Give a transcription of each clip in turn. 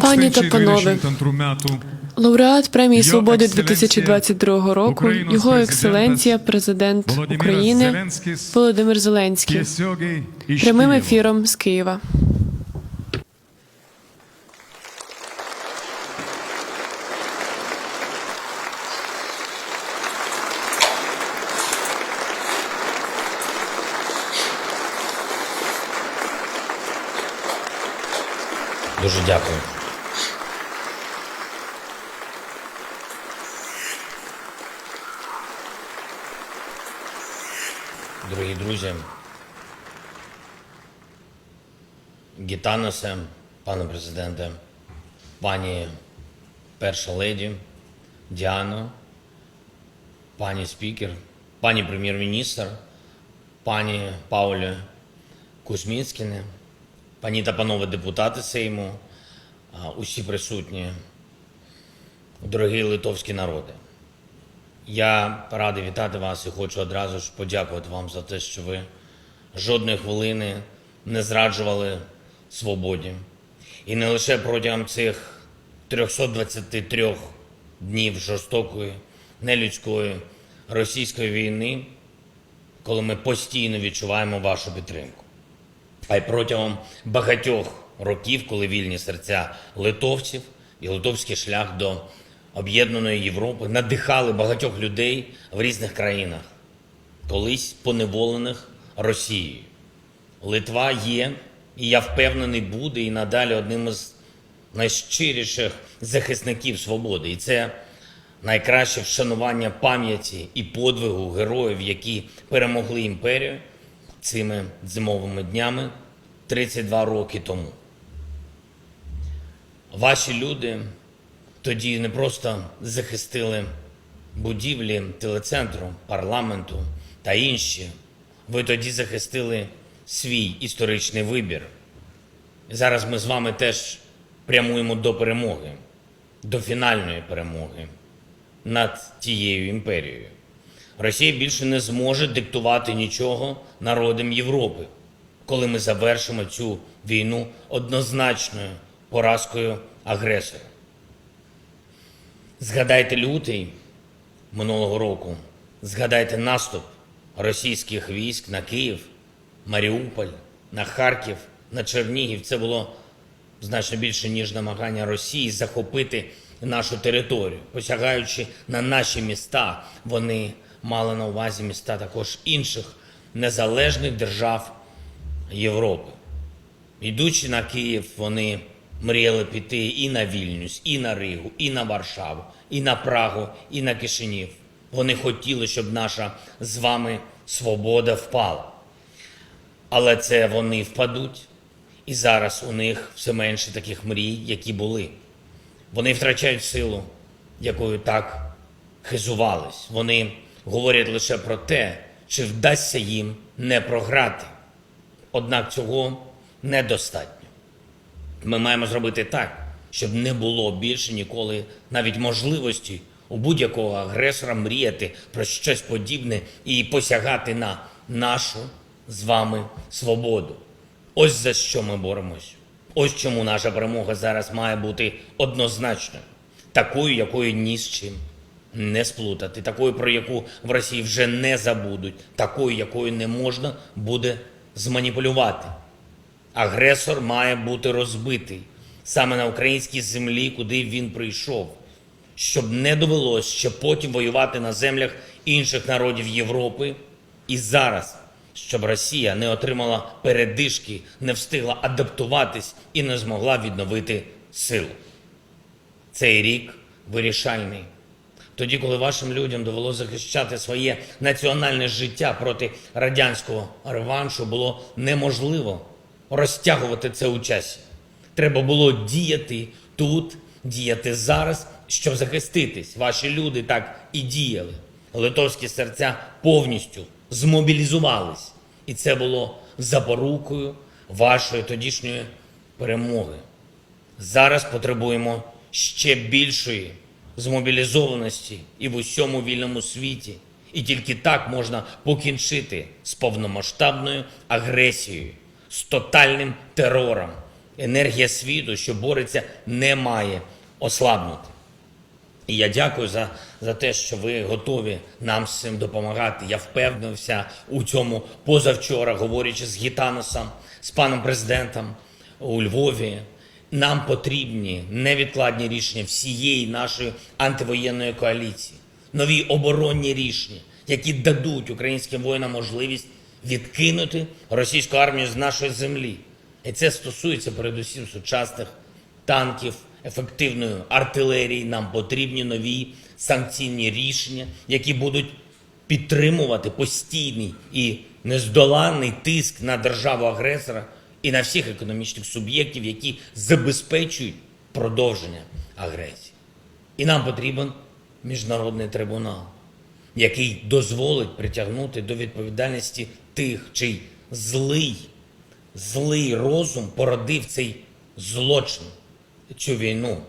Пані та панове, лауреат премії Свободи Екселенція 2022 року, його екселенція, президент України Володимир Зеленський. Прямим ефіром з Києва. Дуже дякую. Дорогі друзі, Гітаносе, пане президенте, пані перша леді, Діано, пані спікер, пані прем'єр-міністр, пані Паулі Кузьміцькіне, пані та панове депутати Сейму, усі присутні, дорогі литовські народи. Я радий вітати вас і хочу одразу ж подякувати вам за те, що ви жодної хвилини не зраджували свободі. І не лише протягом цих 323 днів жорстокої, нелюдської російської війни, коли ми постійно відчуваємо вашу підтримку а й протягом багатьох років, коли вільні серця литовців і литовський шлях до об'єднаної Європи надихали багатьох людей в різних країнах, колись поневолених Росією. Литва є, і я впевнений, буде і надалі одним із найщиріших захисників свободи. І це найкраще вшанування пам'яті і подвигу героїв, які перемогли імперію цими зимовими днями 32 роки тому. Ваші люди тоді не просто захистили будівлі телецентру, парламенту та інші. Ви тоді захистили свій історичний вибір. Зараз ми з вами теж прямуємо до перемоги, до фінальної перемоги над тією імперією. Росія більше не зможе диктувати нічого народам Європи, коли ми завершимо цю війну однозначною поразкою агресора. Згадайте лютий минулого року, згадайте наступ російських військ на Київ, Маріуполь, на Харків, на Чернігів. Це було значно більше, ніж намагання Росії захопити нашу територію. Посягаючи на наші міста, вони мали на увазі міста також інших незалежних держав Європи. Йдучи на Київ, вони мріяли піти і на Вільнюс, і на Ригу, і на Варшаву, і на Прагу, і на Кишинів. Вони хотіли, щоб наша з вами свобода впала. Але це вони впадуть, і зараз у них все менше таких мрій, які були. Вони втрачають силу, якою так хизувались. Вони говорять лише про те, чи вдасться їм не програти. Однак цього недостатньо. Ми маємо зробити так, щоб не було більше ніколи навіть можливості у будь-якого агресора мріяти про щось подібне і посягати на нашу з вами свободу. Ось за що ми боремось. Ось чому наша перемога зараз має бути однозначною, такою, якою ні з чим не сплутати, такою, про яку в Росії вже не забудуть, такою, якою не можна буде зманіпулювати. Агресор має бути розбитий саме на українській землі, куди він прийшов, щоб не довелось ще потім воювати на землях інших народів Європи. І зараз, щоб Росія не отримала передишки, не встигла адаптуватись і не змогла відновити силу. Цей рік вирішальний. Тоді, коли вашим людям довелося захищати своє національне життя проти радянського реваншу, було неможливо розтягувати це у часі. Треба було діяти тут, діяти зараз, щоб захиститись. Ваші люди так і діяли. Литовські серця повністю змобілізувались. І це було запорукою вашої тодішньої перемоги. Зараз потребуємо ще більшої змобілізованості і в усьому вільному світі. І тільки так можна покінчити з повномасштабною агресією, з тотальним терором енергія світу, що бореться, не має ослабнути. І я дякую за, за те, що ви готові нам з цим допомагати. Я впевнився у цьому позавчора, говорячи з Гітаносом, з паном президентом у Львові. Нам потрібні невідкладні рішення всієї нашої антивоєнної коаліції, нові оборонні рішення, які дадуть українським воїнам можливість відкинути російську армію з нашої землі. І це стосується передусім сучасних танків, ефективної артилерії. Нам потрібні нові санкційні рішення, які будуть підтримувати постійний і нездоланний тиск на державу-агресора і на всіх економічних суб'єктів, які забезпечують продовження агресії. І нам потрібен міжнародний трибунал, який дозволить притягнути до відповідальності тих, чий злий, злий розум породив цей злочин, цю війну.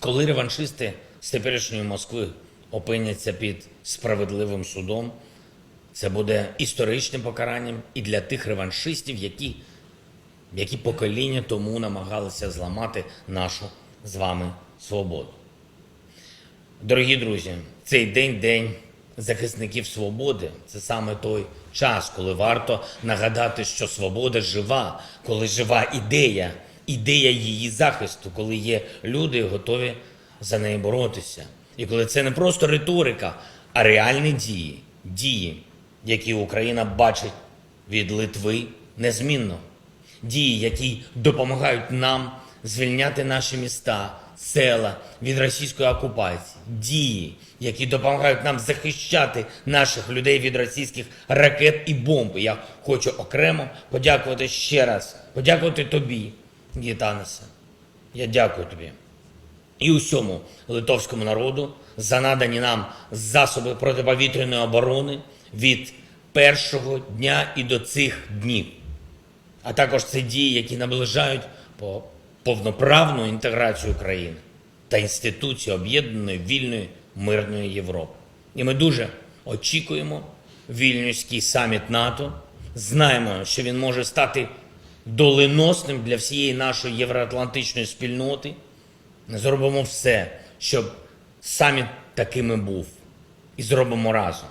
Коли реваншисти з теперішньої Москви опиняться під справедливим судом, це буде історичним покаранням і для тих реваншистів, які, які покоління тому намагалися зламати нашу з вами свободу. Дорогі друзі, цей день день захисників свободи. Це саме той час, коли варто нагадати, що свобода жива, коли жива ідея, ідея її захисту, коли є люди готові за неї боротися. І коли це не просто риторика, а реальні дії, дії, які Україна бачить від Литви незмінно дії, які допомагають нам звільняти наші міста, села від російської окупації, дії, які допомагають нам захищати наших людей від російських ракет і бомб. Я хочу окремо подякувати ще раз, подякувати тобі, Гітанесе. Я дякую тобі і усьому литовському народу за надані нам засоби протиповітряної оборони від першого дня і до цих днів а також це дії, які наближають по повноправну інтеграцію України та інституції об'єднаної вільної мирної Європи. І ми дуже очікуємо вільнюський саміт НАТО. Знаємо, що він може стати доленосним для всієї нашої євроатлантичної спільноти. Зробимо все, щоб саміт такими був, і зробимо разом.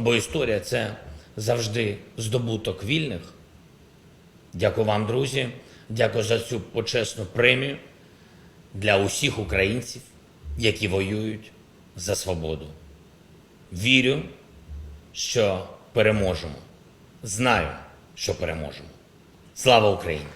Бо історія це завжди здобуток вільних. Дякую вам, друзі. Дякую за цю почесну премію для усіх українців, які воюють за свободу. Вірю, що переможемо. Знаю, що переможемо. Слава Україні!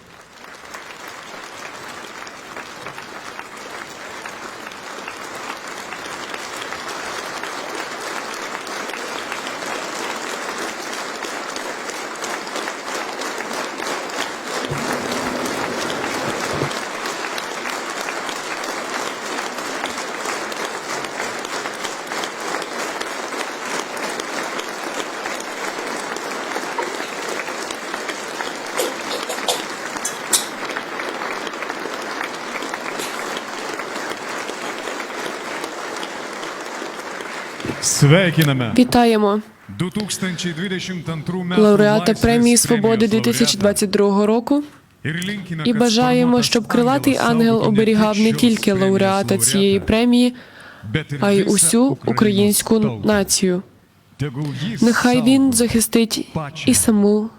Вітаємо 2022 metų лауреата премії свободи laureatą 2022 року і бажаємо, щоб крилатий ангел оберігав не тільки лауреата цієї премії, а й усю українську націю. Нехай він захистить і саму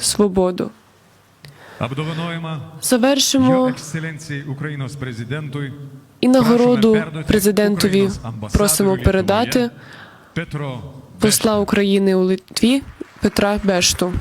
свободу. Завершимо prezidentui і нагороду президентові просимо передати посла України у Литві Петра Бешту.